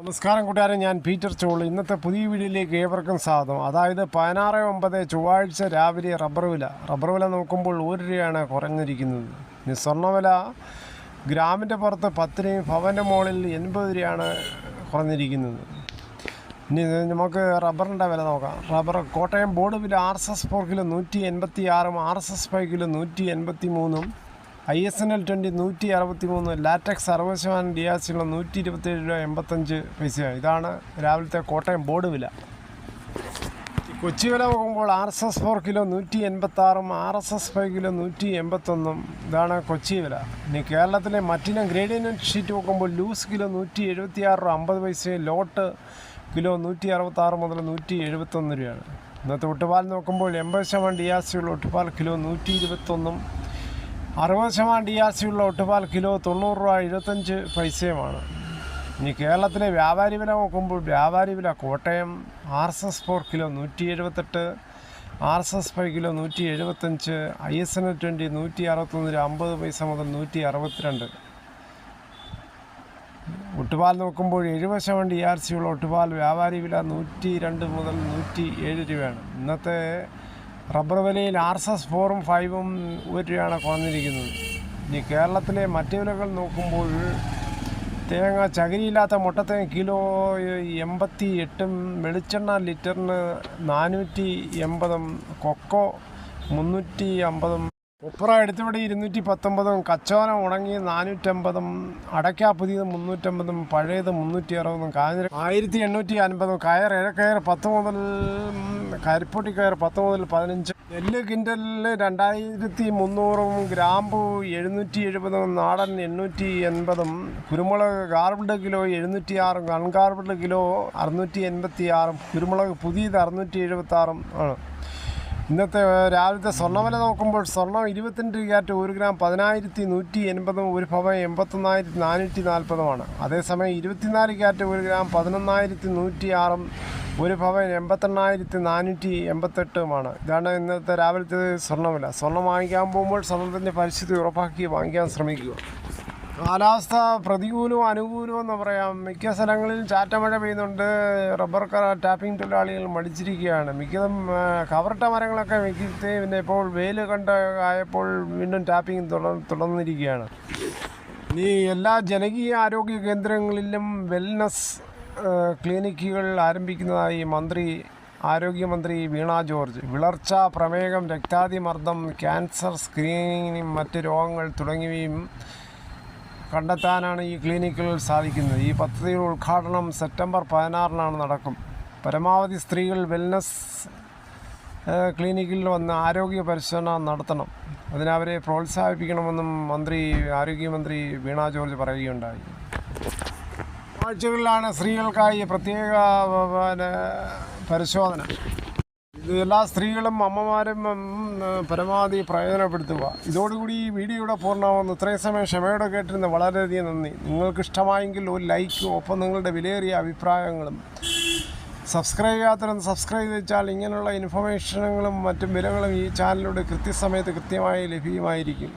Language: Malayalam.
നമസ്കാരം കൂട്ടുകാരൻ ഞാൻ പീറ്റർ ചോൾ ഇന്നത്തെ പുതിയ വീഡിയോയിലേക്ക് ഏവർക്കും സ്വാഗതം. അതായത് പതിനാറ് ഒമ്പത് ചൊവ്വാഴ്ച രാവിലെ റബ്ബർ വില. റബ്ബർ വില നോക്കുമ്പോൾ ഒരു രൂപയാണ് കുറഞ്ഞിരിക്കുന്നത്. ഇനി സ്വർണവില ഗ്രാമിന്റെ പുറത്ത് പത്തിന് ഭവന്റെ മുകളിൽ എൺപത് രൂപയാണ് കുറഞ്ഞിരിക്കുന്നത്. ഇനി നമുക്ക് റബ്ബറിന്റെ വില നോക്കാം. റബ്ബർ കോട്ടയം ബോർഡ് വില R S S four kilo നൂറ്റി എൺപത്തി ആറും R S S five kilo നൂറ്റി എൺപത്തി മൂന്നും I S N L twenty നൂറ്റി അറുപത്തി മൂന്ന് ലാറ്റക്സ് അറുപത് ശതമാനം ഡിയാസിലുള്ള നൂറ്റി ഇരുപത്തേഴ് രൂപ എൺപത്തഞ്ച് പൈസയാണ്. ഇതാണ് രാവിലത്തെ കോട്ടയം ബോർഡ് വില. കൊച്ചി വില നോക്കുമ്പോൾ R S S four kilo നൂറ്റി എൺപത്താറും R S S five kilo നൂറ്റി എൺപത്തൊന്നും ഇതാണ് കൊച്ചി വില. ഇനി കേരളത്തിലെ മറ്റിനം ഗ്രേഡിയൻ ഷീറ്റ് നോക്കുമ്പോൾ ലൂസ് കിലോ നൂറ്റി എഴുപത്തി ആറ് രൂപ അമ്പത് പൈസയും ലോട്ട് കിലോ നൂറ്റി അറുപത്താറ് മുതൽ നൂറ്റി എഴുപത്തൊന്ന് രൂപയാണ്. ഇന്നത്തെ ഒട്ടുപാൽ നോക്കുമ്പോൾ എൺപത് ശതമാനം ഡിയാസിയുള്ള ഒട്ടുപാൽ കിലോ നൂറ്റി ഇരുപത്തൊന്നും അറുപത് ശതമാനം ഡി ആർ സി ഉള്ള ഒട്ടുപാൽ കിലോ തൊണ്ണൂറ് രൂപ എഴുപത്തഞ്ച് പൈസയുമാണ്. ഇനി കേരളത്തിലെ വ്യാപാരി വില നോക്കുമ്പോൾ വ്യാപാരി വില Kottayam R S S four kilo നൂറ്റി എഴുപത്തെട്ട് R S S five kilo നൂറ്റി എഴുപത്തഞ്ച് ഐ എസ് എൻ ട്വന്റി നൂറ്റി അറുപത്തൊന്ന് അമ്പത് പൈസ മുതൽ നൂറ്റി അറുപത്തിരണ്ട് ഒട്ടുപാൽ നോക്കുമ്പോൾ എഴുപത് ശതമാനം ഡി ആർ സി ഉള്ള ഒട്ടുപാൽ വ്യാപാരി വില നൂറ്റി രണ്ട് മുതൽ നൂറ്റി ഏഴ് രൂപയാണ്. ഇന്നത്തെ റബ്ബർ വിലയിൽ ആർ എസ് എസ് ഫോറും ഫൈവും രൂപയാണ് കുറഞ്ഞിരിക്കുന്നത്. ഇനി കേരളത്തിലെ മറ്റു വിലകൾ നോക്കുമ്പോൾ തേങ്ങ ചകിരിയില്ലാത്ത മുട്ടത്തേങ്ങ കിലോ എൺപത്തി എട്ടും വെളിച്ചെണ്ണ ലിറ്ററിന് നാനൂറ്റി എൺപതും കൊക്കോ മുന്നൂറ്റി അമ്പതും ഉപ്പറ എടുത്തിവിടെ ഇരുന്നൂറ്റി പത്തൊമ്പതും കച്ചോന ഉണങ്ങി നാനൂറ്റമ്പതും അടയ്ക്ക പുതിയത് മുന്നൂറ്റമ്പതും പഴയത് മുന്നൂറ്റി അറുപതും കാഞ്ഞിര ആയിരത്തി എണ്ണൂറ്റി അൻപതും കയർ ഇഴക്കയർ പത്ത് മുതൽ കരിപ്പൊട്ടി കയർ പത്ത് മുതൽ പതിനഞ്ച് നെല്ല് കിൻഡലിൽ രണ്ടായിരത്തി മുന്നൂറും ഗ്രാമ്പു എഴുന്നൂറ്റി എഴുപതും നാടൻ എണ്ണൂറ്റി എൺപതും കുരുമുളക് ഗാർബിൾഡ് കിലോ എഴുന്നൂറ്റി ആറും കൺകാർബിഡ് കിലോ അറുന്നൂറ്റി എൺപത്തി ആറും കുരുമുളക് പുതിയത് അറുന്നൂറ്റി എഴുപത്തി ആറും ആണ്. ഇന്നത്തെ രാവിലത്തെ സ്വർണവില നോക്കുമ്പോൾ സ്വർണം ഇരുപത്തിരണ്ട് ക്യാരറ്റ് ഒരു ഗ്രാം പതിനായിരത്തി നൂറ്റി എൺപതും ഒരു ഭവൻ എൺപത്തൊന്നായിരത്തി നാനൂറ്റി നാൽപ്പതുമാണ് അതേസമയം ഇരുപത്തിനാല് ക്യാരറ്റ് ഒരു ഗ്രാം പതിനൊന്നായിരത്തി നൂറ്റി ആറും ഒരു ഭവൻ എൺപത്തെണ്ണായിരത്തി നാനൂറ്റി എൺപത്തെട്ടുമാണ്. ഇതാണ് ഇന്നത്തെ രാവിലത്തെ സ്വർണവില സ്വർണം വാങ്ങിക്കാൻ പോകുമ്പോൾ സ്വർണത്തിന്റെ പരിസ്ഥിതി ഉറപ്പാക്കി വാങ്ങിക്കാൻ ശ്രമിക്കുക. കാലാവസ്ഥ പ്രതികൂലവും അനുകൂലവും എന്ന് പറയാം. മിക്ക സ്ഥലങ്ങളിൽ ചാറ്റമഴ പെയ്യുന്നുണ്ട്. റബ്ബർ ടാപ്പിംഗ് തൊഴിലാളികൾ മടിച്ചിരിക്കുകയാണ്. മിക്കതും കവർട്ട മരങ്ങളൊക്കെ മിക്കത്തെ പിന്നെ ഇപ്പോൾ വെയിൽ കണ്ട ആയപ്പോൾ വീണ്ടും ടാപ്പിംഗ് തുടർന്നിരിക്കുകയാണ്. ഇനി എല്ലാ ജനകീയ ആരോഗ്യ കേന്ദ്രങ്ങളിലും വെൽനസ് ക്ലിനിക്കുകൾ ആരംഭിക്കുന്നതായി മന്ത്രി ആരോഗ്യമന്ത്രി വീണ ജോർജ്. വിളർച്ച പ്രമേഹം രക്താതിമർദ്ദം ക്യാൻസർ സ്ക്രീനിങ്ങിനും മറ്റ് രോഗങ്ങൾ തുടങ്ങിയവയും കണ്ടെത്താനാണ് ഈ ക്ലിനിക്കുകൾ സാധിക്കുന്നത്. ഈ പദ്ധതിയുടെ ഉദ്ഘാടനം സെപ്റ്റംബർ പതിനാറിനാണ് നടക്കും. പരമാവധി സ്ത്രീകൾ വെൽനസ് ക്ലിനിക്കിൽ വന്ന് ആരോഗ്യ പരിശോധന നടത്തണം. അതിനവരെ പ്രോത്സാഹിപ്പിക്കണമെന്നും മന്ത്രി ആരോഗ്യമന്ത്രി വീണ ജോർജ് പറയുകയുണ്ടായി. ആഴ്ചകളിലാണ് സ്ത്രീകൾക്കായി പ്രത്യേക പിന്നെ, പരിശോധന. എല്ലാ സ്ത്രീകളും അമ്മമാരും പരമാവധി പ്രയോജനപ്പെടുത്തുക. ഇതോടുകൂടി ഈ വീഡിയോയുടെ പൂർണമാകുന്നു ഇത്രയും സമയം ക്ഷമയോടെ കേട്ടിരുന്ന വളരെയധികം നന്ദി. നിങ്ങൾക്ക് ഇഷ്ടമായെങ്കിൽ ഒരു ലൈക്കും ഒപ്പം നിങ്ങളുടെ വിലയേറിയ അഭിപ്രായങ്ങളും സബ്സ്ക്രൈബ് ചെയ്യാത്തവരും സബ്സ്ക്രൈബ് വെച്ചാൽ ഇങ്ങനെയുള്ള ഇൻഫർമേഷനുകളും മറ്റും വിലകളും ഈ ചാനലിലൂടെ കൃത്യസമയത്ത് കൃത്യമായി ലഭ്യമായിരിക്കും.